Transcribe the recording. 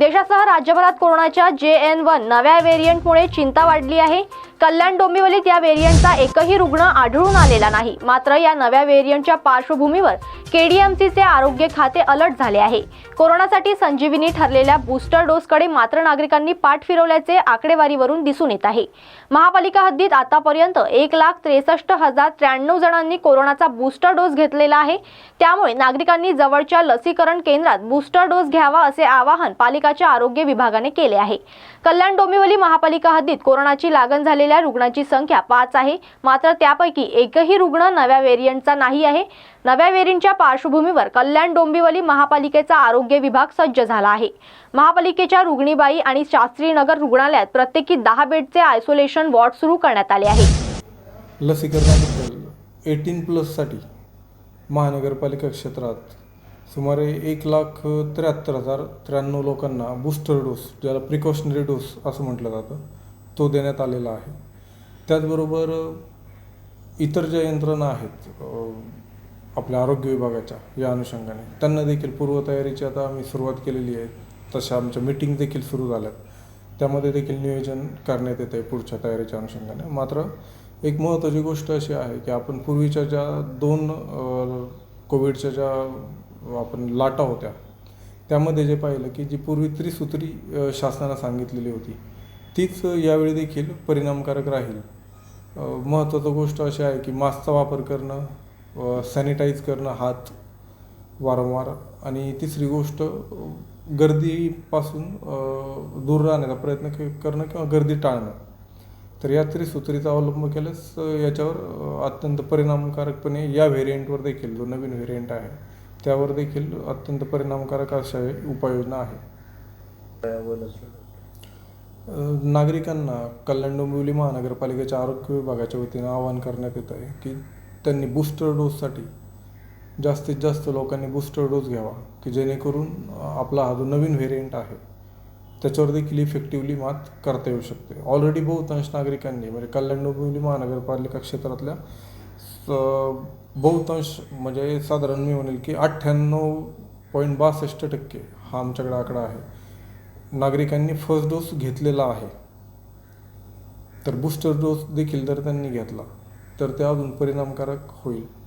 देशासह राज्यभरात कोरोनाच्या जे एन वन नव्या व्हेरियंटमुळे चिंता वाढली आहे. कल्याण डोंबिवलीत या व्हेरियंटचा एकही रुग्ण आढळून आलेला नाही. मात्र या नव्या व्हेरियंटच्या पार्श्वभूमीवर केडीएमसीचे आरोग्य खाते अलर्ट झाले आहे. कोरोनासाठी संजीवनी ठरलेल्या बूस्टर डोसकडे मात्र नागरिकांनी पाठ फिरवल्याचे आकडेवारीवरून दिसून येत आहे. महापालिका हद्दीत आतापर्यंत एक लाख त्रेसष्ट हजार त्र्याण्णव जणांनी कोरोनाचा बूस्टर डोस घेतलेला आहे. त्यामुळे नागरिकांनी जवळच्या लसीकरण केंद्रात बूस्टर डोस घ्यावा असे आवाहन पालिकाच्या आरोग्य विभागाने केले आहे. कल्याण डोंबिवली महापालिका हद्दीत कोरोनाची लागण झालेली असलेल्या रुग्णांची संख्या पाच आहे. मात्र त्यापैकी एकही रुग्ण नव्या व्हेरियंटचा नाही आहे. नव्या वेरियंटच्या पार्श्वभूमीवर कल्याण डोंबिवली महापालिकेचा आरोग्य विभाग सज्ज झाला आहे. महापालिकेच्या रुग्णीबाई आणि शास्त्रीनगर रुग्णालयात प्रत्येकी दहा बेडचे आयसोलेशन वॉर्ड सुरू करण्यात आले आहे. लसीकरणाबद्दल एटीन प्लससाठी महानगरपालिका क्षेत्रात सुमारे एक लाख त्र्याहत्तर हजार त्र्याण्णव लोकांना बूस्टर डोस ज्याला प्रिकॉशनरी डोस असं म्हटलं जातं तो देण्यात आलेला आहे. त्याचबरोबर इतर ज्या यंत्रणा आहेत आपल्या आरोग्य विभागाच्या या अनुषंगाने त्यांना देखील पूर्वतयारीची आता आम्ही सुरुवात केलेली आहे. तशा आमच्या मीटिंग देखील सुरू झाल्यात. त्यामध्ये देखील नियोजन करण्यात येतं आहे पुढच्या तयारीच्या अनुषंगाने. मात्र एक महत्त्वाची गोष्ट अशी आहे की आपण पूर्वीच्या ज्या दोन कोविडच्या ज्या आपण लाटा होत्या त्यामध्ये जे पाहिलं की जी पूर्वी त्रिसूत्री शासनानं सांगितलेली होती तीच यावेळी देखील परिणामकारक राहील. महत्त्वाचं गोष्ट अशी आहे की मास्कचा वापर करणं सॅनिटाईज करणं हात वारंवार. आणि तिसरी गोष्ट गर्दीपासून दूर राहण्याचा प्रयत्न क- करणं किंवा गर्दी टाळणं. तर या त्रिसूत्रीचा अवलंब केल्यास याच्यावर अत्यंत परिणामकारकपणे या व्हेरियंटवर देखील जो नवीन व्हेरियंट आहे त्यावर देखील अत्यंत परिणामकारक अशा उपाययोजना आहे नागरिकांना कल्याण डोंबिवली महानगरपालिकेच्या आरोग्य विभागाच्या वतीनं आवाहन करण्यात येत आहे की त्यांनी बूस्टर डोससाठी जास्तीत जास्त लोकांनी बूस्टर डोस घ्यावा की जेणेकरून आपला हा जो नवीन व्हेरियंट आहे त्याच्यावर देखील इफेक्टिव्हली मात करता येऊ शकते. ऑलरेडी बहुतांश नागरिकांनी म्हणजे कल्याण डोंबिवली महानगरपालिका क्षेत्रातल्या स- बहुतांश म्हणजे साधारण मी म्हणेल की अठ्ठ्याण्णव पॉईंट बासष्ट टक्के हा आमच्याकडे आकडा आहे. नागरिकांनी फर्स्ट डोस घेतलेला आहे. तर बूस्टर डोस देखील जर त्यांनी घेतला तर ते अजून परिणामकारक होईल.